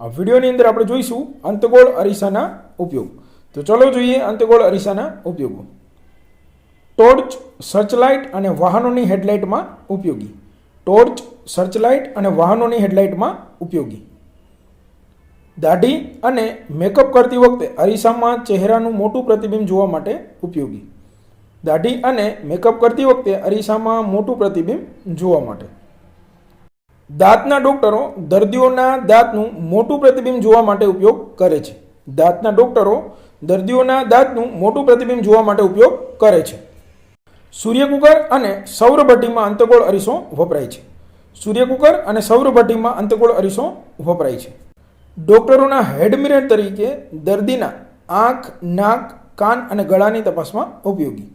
આ વિડીયોની અંદર આપણે જોઈશું અંતગોળ અરીસાના ઉપયોગ. તો ચલો જોઈએ અંતગોળ અરીસાના ઉપયોગો. ટોર્ચ, સર્ચલાઇટ અને વાહનોની હેડલાઇટમાં ઉપયોગી. ટોર્ચ, સર્ચલાઇટ અને વાહનોની હેડલાઇટમાં ઉપયોગી. દાઢી અને મેકઅપ કરતી વખતે અરીસામાં ચહેરાનું મોટું પ્રતિબિંબ જોવા માટે ઉપયોગી. દાઢી અને મેકઅપ કરતી વખતે અરીસામાં મોટું પ્રતિબિંબ જોવા માટે. દાંતના ડોક્ટરો દર્દીઓના દાંતનું મોટું પ્રતિબિંબ જોવા માટે ઉપયોગ કરે છે. દાંતના ડોક્ટરો દર્દીઓના દાંતનું મોટું પ્રતિબિંબ જોવા માટે ઉપયોગ કરે છે. સૂર્યકુકર અને સૌરભટ્ટીમાં અંતગોળ અરીસો વપરાય છે. સૂર્યકુકર અને સૌરભટ્ટીમાં અંતગોળ અરીસો વપરાય છે. ડોક્ટરોના હેડમિરર તરીકે દર્દીના આંખ, નાક, કાન અને ગળાની તપાસમાં ઉપયોગી.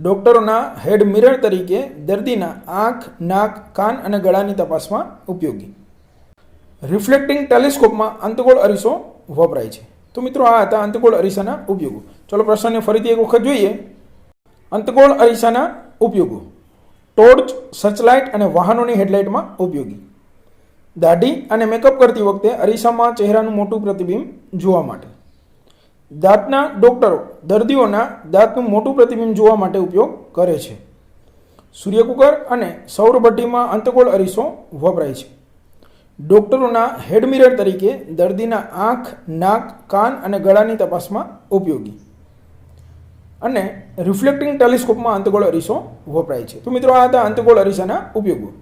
ડોક્ટરોના હેડ મિરર તરીકે દર્દીના આંખ, નાક, કાન અને ગળાની તપાસમાં ઉપયોગી. રિફ્લેક્ટિંગ ટેલિસ્કોપમાં અંતગોળ અરીસો વપરાય છે. તો મિત્રો, આ હતા અંતગોળ અરીસાના ઉપયોગો. ચલો પ્રશ્નને ફરીથી એક વખત જોઈએ. અંતગોળ અરીસાના ઉપયોગો. ટોર્ચ, સર્ચલાઇટ અને વાહનોની હેડલાઇટમાં ઉપયોગી. દાઢી અને મેકઅપ કરતી વખતે અરીસામાં ચહેરાનું મોટું પ્રતિબિંબ જોવા માટે. દાંતના ડોક્ટરો દર્દીઓના દાંતનું મોટું પ્રતિબિંબ જોવા માટે ઉપયોગ કરે છે. સૂર્યકુકર અને સૌરભટ્ટીમાં અંતકોળ અરીસો વપરાય છે. ડોક્ટરોના હેડમિરર તરીકે દર્દીના આંખ, નાક, કાન અને ગળાની તપાસમાં ઉપયોગી. અને રિફ્લેક્ટિંગ ટેલિસ્કોપમાં અંતગોળ અરીસો વપરાય છે. તો મિત્રો આ હતા અંતગોળ અરીસાના ઉપયોગો.